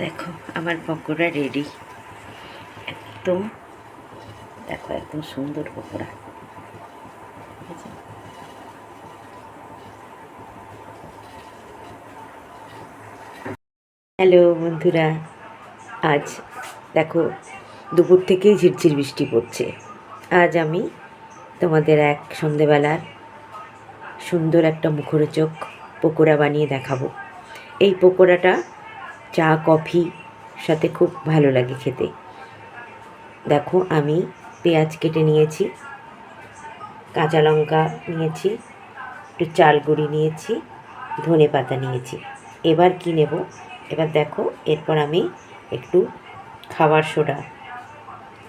দেখো, আমার পকোড়া রেডি একদম, দেখো, একদম সুন্দর পকোড়া। হ্যালো বন্ধুরা, আজ দেখো, দুপুর থেকেই ঝিরঝির বৃষ্টি পড়ছে। আজ আমি তোমাদের এক সন্ধেবেলার সুন্দর একটা মুখরোচক পকোড়া বানিয়ে দেখাবো। এই পকোড়াটা চা, কফি সাথে খুব ভালো লাগে খেতে। দেখো, আমি পেঁয়াজ কেটে নিয়েছি, কাঁচা লঙ্কা নিয়েছি, একটু চাল গুঁড়ি নিয়েছি, ধনে পাতা নিয়েছি। এবার কি নেব? এবার দেখো, এরপর আমি একটু খাবার সোডা,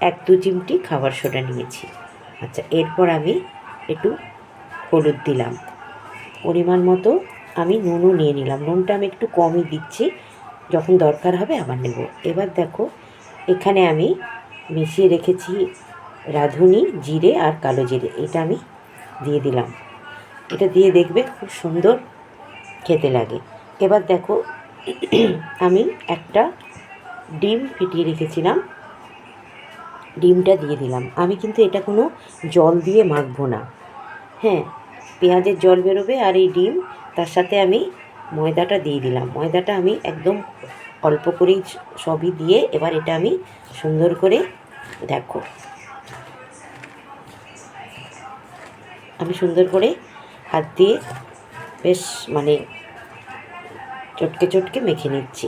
এক দু চিমটি খাবার সোডা নিয়েছি। আচ্ছা এরপর আমি একটু হলুদ দিলাম। পরিমাণ মতো আমি নুনও নিয়ে নিলাম। নুনটা আমি একটু কমই দিচ্ছি। যখন দরকার হবে আবার নেব। এবার দেখো, এখানে আমি মিশিয়ে রেখেছি রাঁধুনি, জিরে আর কালো জিরে। এটা আমি দিয়ে দিলাম। এটা দিয়ে দেখবে খুব সুন্দর খেতে লাগে। এবার দেখো, আমি একটা ডিম ফিটিয়ে রেখেছিলাম। ডিমটা দিয়ে দিলাম। আমি কিন্তু এটা কোনো জল দিয়ে মাখবো না। হ্যাঁ পেঁয়াজের জল বেরোবে আর এই ডিম, তার সাথে আমি ময়দাটা দিয়ে দিলাম। ময়দাটা আমি একদম অল্প করেই সবই দিয়ে এবার এটা আমি সুন্দর করে দেখো। আমি সুন্দর করে হাত দিয়ে বেশ মানে চটকে চটকে মেখে নিচ্ছি।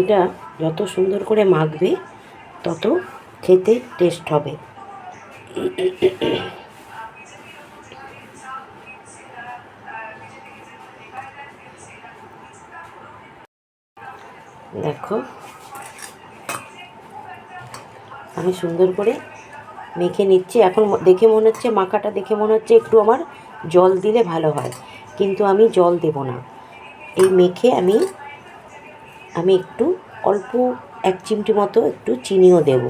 এটা যত সুন্দর করে মাখবে, তত খেতে টেস্ট হবে। দেখো। আমি সুন্দর করে মেখে নিচ্ছি। এখন দেখে মনে হচ্ছে, মাখাটা দেখে মনে হচ্ছে একটু আমার জল দিলে ভালো হয়। কিন্তু আমি জল দেব না। এই মেখে আমি আমি একটু অল্প এক চিমটি মতো একটু চিনিও দেব।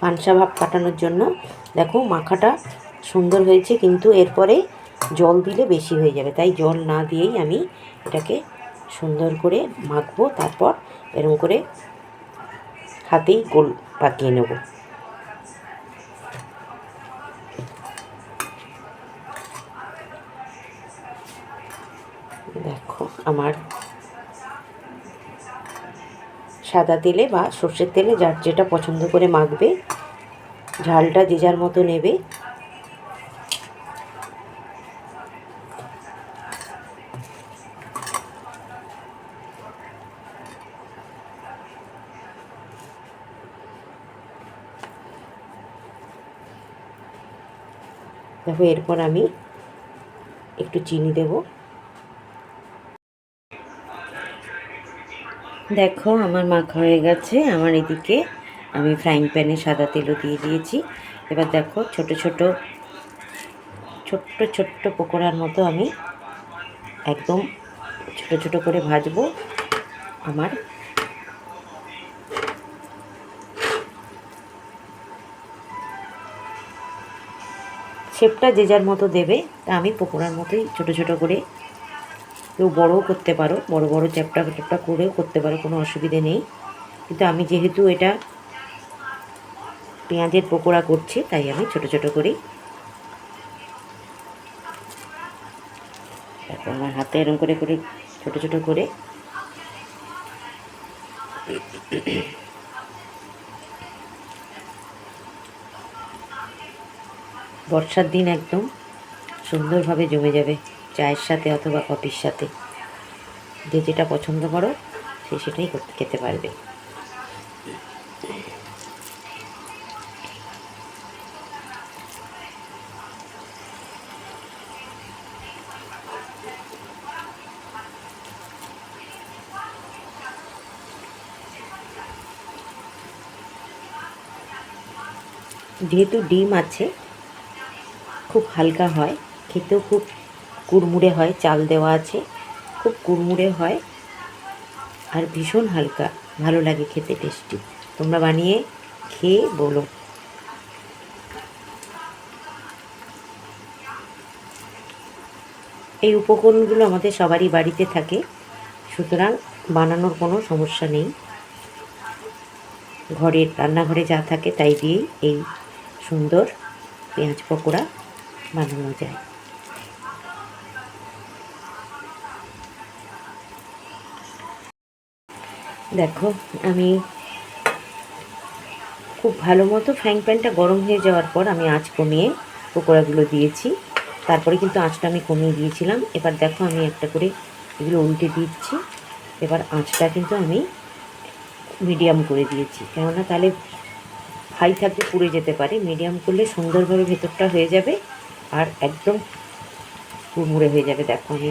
পানসা ভাব কাটানোর জন্য। দেখো মাখাটা সুন্দর হয়েছে, কিন্তু এরপরে জল দিলে বেশি হয়ে যাবে। তাই জল না দিয়েই আমি এটাকে সুন্দর করে মাখবো, তারপর এরকম করে হাতেই গোল পাকিয়ে নেব। দেখো আমার সাদা তেলে বা সর্ষের তেলে যার যেটা পছন্দ করে মাখবে। ঝালটা যে যার মতো নেবে। দেখো, এরপর আমি একটু চিনি দেব। দেখো, আমার মাখা হয়ে গেছে। আমার এদিকে আমি ফ্রাইং প্যানে সাদা তেলও দিয়ে দিয়েছি। এবার দেখো, ছোট ছোট, ছোট্ট ছোট্ট পকোড়ার মতো আমি একদম ছোট ছোট করে ভাজবো আমার। শেপটা যে যার মতো দেবে, তা আমি পকোড়ার মতোই ছোট ছোট করে কেউ বড়ও করতে পারো, বড় বড় চ্যাপটা চ্যাপটা করেও করতে পারো, কোনো অসুবিধে নেই। কিন্তু আমি যেহেতু এটা পেঁয়াজের পকোড়া করছি, তাই আমি ছোট ছোট করেই তারপর আমার হাতে এরম করে করে ছোট ছোট করে বর্ষার দিন একদম সুন্দরভাবে জমে যাবে। চায়ের সাথে অথবা কফির সাথে। যে যেটা পছন্দ করো, সে সেটাই খেতে পারবে। যেহেতু ডিম আছে, খুব হালকা হয়, খেতেও খুব কুড়মুড়ে হয়, চাল দেওয়া আছে। খুব কুড়মুড়ে হয় আর ভীষণ হালকা। ভালো লাগে খেতে টেস্টি তোমরা বানিয়ে খেয়ে বলো। এই উপকরণগুলো আমাদের সবারই বাড়িতে থাকে, সুতরাং বানানোর কোনো সমস্যা নেই। ঘরের রান্নাঘরে যা থাকে তাই দিয়েই এই সুন্দর পেঁয়াজ পকোড়া বানানো যায়। দেখো, আমি খুব ভালো মতো ফ্রাইং প্যানটা গরম হয়ে যাওয়ার পর আমি আঁচ কমিয়ে পকোড়াগুলো দিয়েছি। তারপরে কিন্তু আঁচটা আমি কমিয়ে দিয়েছিলাম। এবার দেখো, আমি একটা করে এগুলো উল্টে দিচ্ছি। এবার আঁচটা কিন্তু আমি মিডিয়াম করে দিয়েছি। কেননা তাহলে হাই থাকলে পুড়ে যেতে পারে। মিডিয়াম করলে সুন্দরভাবে ভেতরটা হয়ে যাবে আর একদম কুড়মুড়ে হয়ে যাবে। দেখো আমি